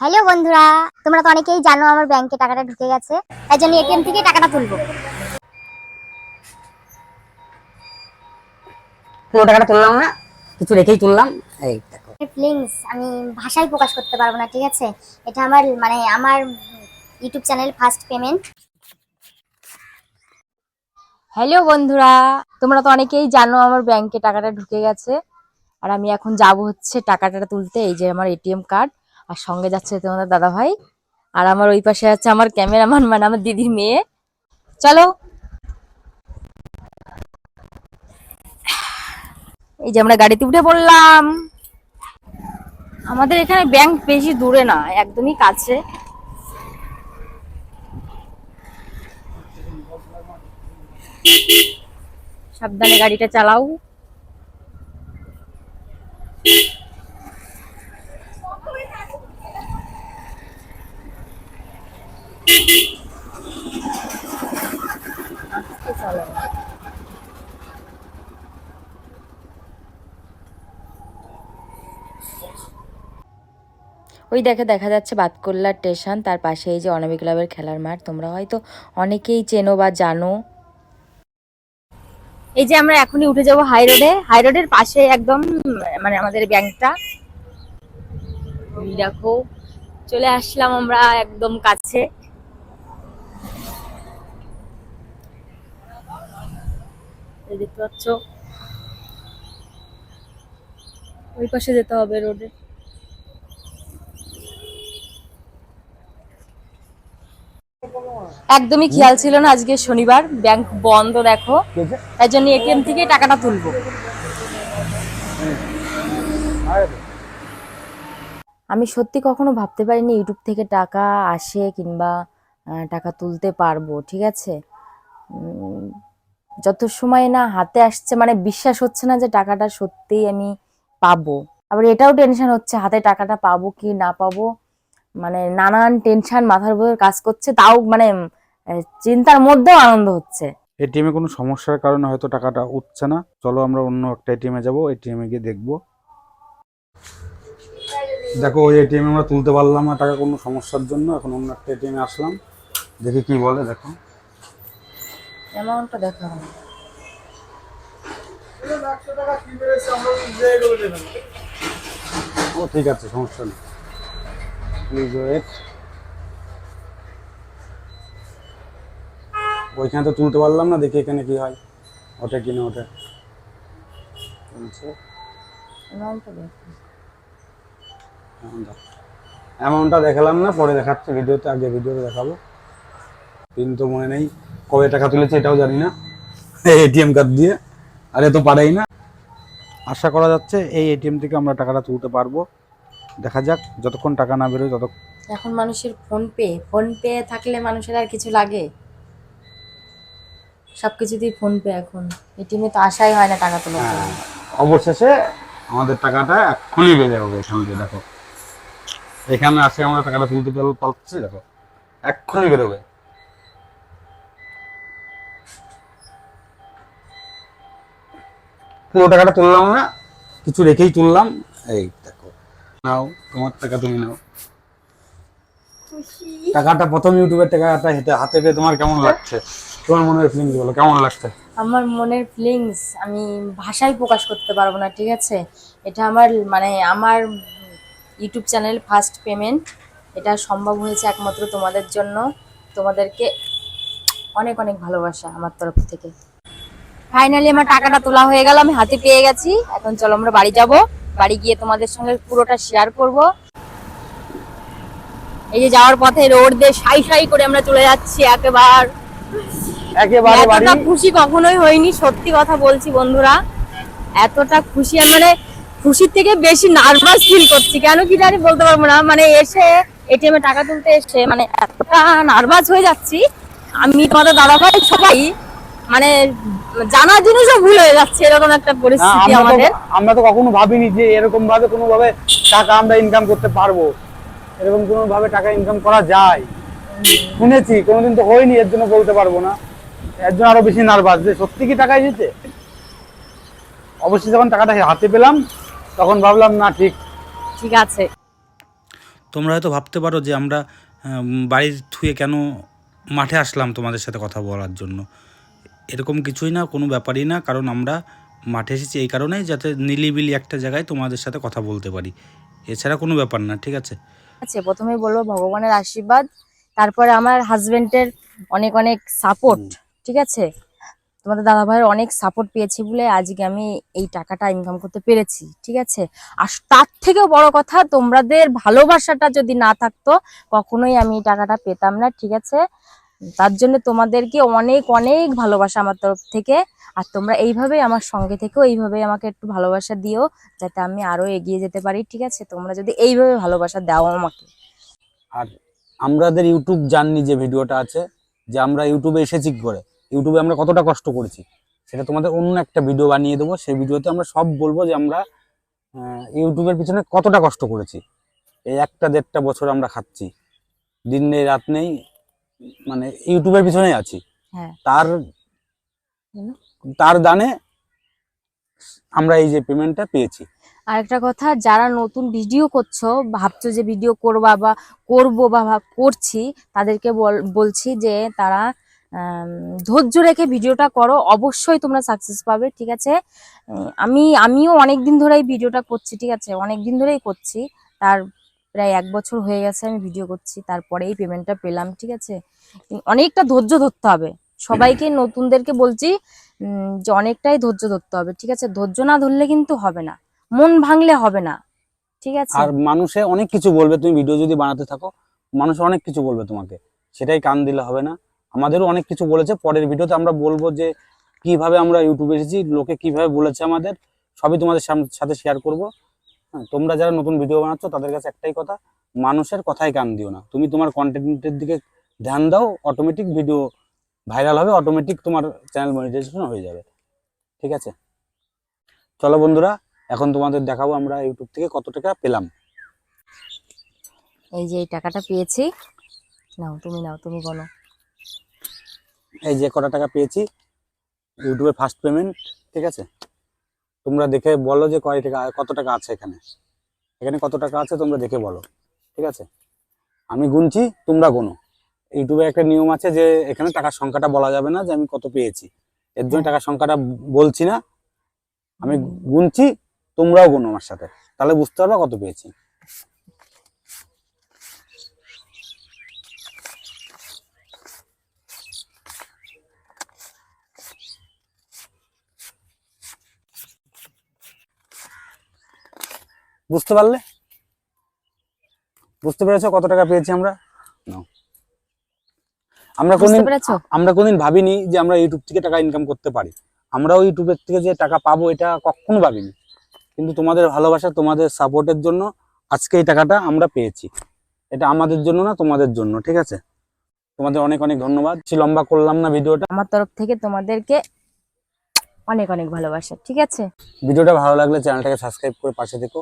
Hello বন্ধুরা। তোমরা তো অনেকেই জানো আমার ব্যাংকে টাকাটা ঢুকে গেছে। তাই জন্য এটিএম থেকে টাকাটা তুলবো। পুরো টাকাটা তুললাম না কিছু রেখেই তুললাম। এই দেখো। ফিলিংস আমি ভাষায় প্রকাশ করতে পারব না ঠিক আছে? এটা আমার মানে আমার YouTube channel first payment hello বন্ধুরা। তোমরা তো অনেকেই জানো আমার ব্যাংকে টাকাটা ঢুকে গেছে। আর আমি এখন যাব হচ্ছে টাকাটা তুলতে এই যে আমার এটিএম কার্ড আর সঙ্গে যাচ্ছে তোমাদের দাদা ভাই আর আমার ওই পাশে আছে আমার ক্যামেরাম্যান মানে আমার দিদির মেয়ে। চলো। এই যে আমরা গাড়িতে উঠে পড়লাম। আমাদের এখানে ব্যাংক বেশি দূরে না, একদমই কাছে। সাবধানে গাড়িটা চালাও। ওই দেখে দেখা যাচ্ছে বাতকুল্লা স্টেশন, তার পাশে এই যে অনামিক ক্লাবের খেলার মাঠ। তোমরা হয়তো অনেকেই চেনো বা জানো। এই যে আমরা এখনই উঠে যাব হাই রোডে। হাই রোডের পাশে একদম মানে আমাদের ব্যাংকটা। দেখো, চলে আসলাম আমরা একদম কাছে। দেখতে পাচ্ছ? ওই পাশে যেতে হবে রোডে। একদমই খেয়াল ছিল না আজকে শনিবার ব্যাংক বন্ধ দেখো। তাই জন্য এটিএম থেকে টাকাটা তুলবো। আমি সত্যি কখনো ভাবতে পারিনি ইউটিউব থেকে টাকা আসে কিংবা টাকা তুলতে পারব ঠিক আছে? যত সময় না হাতে আসছে মানে বিশ্বাস হচ্ছে না যে টাকাটা সত্যিই আমি পাবো। আবার এটাও টেনশন হচ্ছে হাতে টাকাটা পাবো কি না পাবো? মানে নানান টেনশন মাথার উপর কাজ করছে তাও মানে চিন্তার মধ্যেও আনন্দ হচ্ছে। এটিএমে কোনো সমস্যার কারণে হয়তো টাকাটা উঠছে না। চলো আমরা অন্য একটা এটিএমে যাব এটিএমে গিয়ে দেখব। দেখো ওই এটিএমে আমরা তুলতে পারলাম না টাকা কোনো সমস্যার জন্য। এখন অন্য একটা এটিএমে আসলাম। দেখি কি বলে দেখো। অ্যামাউন্টটা দেখা হবে ও ঠিক আছে সমস্যা নেই। প্লিজ ওয়েট ওইখানে তো তুলতে পারলাম না দেখি এখানে কি হয় ওটা কিনা ওটা অ্যামাউন্টটা দেখালাম না পরে দেখাচ্ছি ভিডিওতে আগে ভিডিওতে দেখাবো। পিন তো মনে নেই কবে টাকা তুলেছে এটাও জানি না। এটিএম কার্ড দিয়ে আর এত পারাই না। আশা করা যাচ্ছে এই এটিএম থেকে আমরা টাকাটা তুলতে পারব। দেখা যাক যতক্ষণ টাকা না বেরোয় তত এখন মানুষের ফোন পে ফোন পে থাকলে মানুষের আর কিছু লাগে। সবকিছুতেই ফোন পে এখন। এটিএমে তো আশাই হয় না টাকা তোলার জন্য। অবশেষে আমাদের টাকাটা এক্ষুনি বেড়ে হবে এখান থেকে দেখো। এখানে আসে আমরা টাকাটা তুলতে পার- পারছি দেখো। এক্ষুনি বেরোবে। পুরো টাকাটা তুললাম না কিছু রেখেই তুললাম। এই দেখো নাও তোমার টাকা তুমি নাও। টাকাটা প্রথম ইউটিউবের টাকাটা হেঁটে হাতে পেয়ে তোমার কেমন লাগছে? তোমার মনের ফিলিংস বলো, কেমন লাগছে? আমার মনের ফিলিংস আমি ভাষায় প্রকাশ করতে পারব না, ঠিক আছে? এটা আমার মানে আমার ইউটিউব চ্যানেল ফার্স্ট পেমেন্ট, এটা সম্ভব হয়েছে একমাত্র তোমাদের জন্য। তোমাদেরকে অনেক অনেক ভালোবাসা আমার তরফ থেকে। ফাইনালি আমার টাকাটা তোলা হয়ে গেল, আমি হাতে পেয়ে গেছি। এখন চলো আমরা বাড়ি যাব, বাড়ি গিয়ে তোমাদের সঙ্গে পুরোটা শেয়ার করব। এই যে যাওয়ার পথে রোড দিয়ে সাই সাই করে আমরা চলে যাচ্ছি একেবার। একেবারে এতটা খুশি কখনোই হয়নি সত্যি কথা বলছি বন্ধুরা। এতটা খুশি মানে খুশির থেকে বেশি নার্ভাস ফিল করছি। কেন কি জানি বলতে পারব না। মানে এসে এটিএম এ টাকা তুলতে এসে মানে এতটা নার্ভাস হয়ে যাচ্ছি। আমি তোমাদের দাদা ভাই সবাই মানে জানা জিনিসও ভুল হয়ে যাচ্ছে এরকম একটা পরিস্থিতি আমাদের। আমরা তো কখনো ভাবিনি যে এরকম ভাবে কোনো ভাবে টাকা আমরা ইনকাম করতে পারব। এরকম কোনো ভাবে টাকা ইনকাম করা যায়। শুনেছি কোনোদিন তো হয়নি এর জন্য বলতে পারব না। এর জন্য আরও বেশি নার্ভাস যে সত্যি কি টাকা এসেছে? অবশ্যই যখন টাকাটা হাতে পেলাম তখন ভাবলাম না ঠিক। ঠিক আছে। তোমরা হয়তো ভাবতে পারো যে আমরা বাড়ির থুয়ে কেন মাঠে আসলাম তোমাদের সাথে কথা বলার জন্য। এরকম কিছুই না কোনো ব্যাপারই না কারণ আমরা মাঠে এসেছি এই কারণেই যাতে নিলিবিলি একটা জায়গায় তোমাদের সাথে কথা বলতে পারি। এছাড়া কোনো ব্যাপার না ঠিক আছে? আচ্ছা প্রথমে বলব ভগবানের আশীর্বাদ তারপরে আমার হাজবেন্ডের অনেক অনেক সাপোর্ট ঠিক আছে? তোমাদের দাদা ভাইয়ের অনেক সাপোর্ট পেয়েছি বলে আজকে আমি এই টাকাটা ইনকাম করতে পেরেছি, ঠিক আছে? আর তার থেকেও বড় কথা, তোমাদের ভালোবাসাটা যদি না থাকতো, কখনোই আমি এই টাকাটা পেতাম না, ঠিক আছে? তার জন্য তোমাদেরকে অনেক অনেক ভালোবাসা আমার তরফ থেকে, আর তোমরা এইভাবেই আমার সঙ্গে থেকেও এইভাবে আমাকে একটু ভালোবাসা দিও, যাতে আমি আরও এগিয়ে যেতে পারি, ঠিক আছে? তোমরা যদি এইভাবে ভালোবাসা দাও আমাকে। আর আমাদের ইউটিউব জার্নি যে ভিডিওটা আছে, যে আমরা ইউটিউবে এসেছি কি করে? ইউটিউবে আমরা কতটা কষ্ট করেছি সেটা তোমাদের অন্য একটা ভিডিও বানিয়ে দেবো। সেই ভিডিওতে আমরা সব বলব যে আমরা ইউটিউবের পিছনে কতটা কষ্ট করেছি। এই একটা দেড়টা বছর আমরা খাচ্ছি। দিন নেই রাত নেই মানে ইউটিউবের পিছনেই আছি। হ্যাঁ। তার তার দানে আমরা এই যে পেমেন্টটা পেয়েছি। আরেকটা কথা যারা নতুন ভিডিও করছ ভাবছ যে ভিডিও করবা বা করব বা করছি তাদেরকে বল- বলছি যে তারা ধৈর্য রেখে ভিডিওটা করো, অবশ্যই তোমরা সাকসেস পাবে, ঠিক আছে? আমি, আমিও অনেক দিন ধরেই ভিডিওটা করছি, ঠিক আছে? অনেক দিন ধরেই করছি। তার প্রায় এক বছর হয়ে গেছে আমি ভিডিও করছি, তারপরেই পেমেন্টটা পেলাম, ঠিক আছে? অনেকটা ধৈর্য ধরতে হবে। সবাইকে, নতুনদেরকে বলছি যে অনেকটাই ধৈর্য ধরতে হবে, ঠিক আছে? ধৈর্য না ধরলে কিন্তু হবে না। মন ভাঙলে হবে না, ঠিক আছে? আর মানুষে অনেক কিছু বলবে, তুমি ভিডিও যদি বানাতে থাকো, মানুষ অনেক কিছু বলবে তোমাকে। সেটাই কান দিলে হবে না। আমাদেরও অনেক কিছু বলেছে। পরের ভিডিওতে আমরা বলব যে কীভাবে আমরা ইউটিউবে এসেছি লোকে কীভাবে বলেছে আমাদের সবই তোমাদের সাথে শেয়ার করব। হ্যাঁ, তোমরা যারা নতুন ভিডিও বানাচ্ছ তাদের কাছে একটাই কথা মানুষের কথাই কান দিও না। তুমি তোমার কন্টেন্টের দিকে ধ্যান দাও অটোমেটিক ভিডিও ভাইরাল হবে অটোমেটিক তোমার চ্যানেল মনিটাইজেশন হয়ে যাবে। ঠিক আছে? চলো বন্ধুরা এখন তোমাদের দেখাবো আমরা ইউটিউব থেকে কত টাকা পেলাম। এই যে এই টাকাটা পেয়েছি। নাও তুমি নাও তুমি বলো। এই যে কটা টাকা পেয়েছি ইউটিউবে ফার্স্ট পেমেন্ট ঠিক আছে? তোমরা দেখে বলো যে কয় টাকা, কত টাকা আছে এখানে। এখানে কত টাকা আছে তোমরা দেখে বলো, ঠিক আছে? আমি গুনছি, তোমরা গোনো। ইউটিউবে একটা নিয়ম আছে যে এখানে টাকার সংখ্যাটা বলা যাবে না যে আমি কত পেয়েছি। এর জন্য টাকার সংখ্যাটা বলছি না। আমি গুনছি, তোমরাও গোনো আমার সাথে। তাহলে বুঝতে পারবে কত পেয়েছি। বুঝতে পারলে? বুঝতে পেরেছ কত টাকা পেয়েছি আমরা। আমরা কোনদিন আমরা কোনদিন ভাবিনি যে আমরা ইউটিউব থেকে টাকা ইনকাম করতে পারি। আমরাও ইউটিউবের থেকে যে টাকা পাবো এটা কখনো ভাবিনি। কিন্তু তোমাদের ভালোবাসা তোমাদের সাপোর্টের জন্য আজকে এই টাকাটা আমরা পেয়েছি। এটা আমাদের জন্য না তোমাদের জন্য ঠিক আছে? তোমাদের অনেক অনেক ধন্যবাদ। লম্বা করলাম না ভিডিওটা। আমার তরফ থেকে তোমাদেরকে অনেক অনেক ভালোবাসা ঠিক আছে? ভিডিওটা ভালো লাগলে চ্যানেলটাকে সাবস্ক্রাইব করে পাশে থেকো।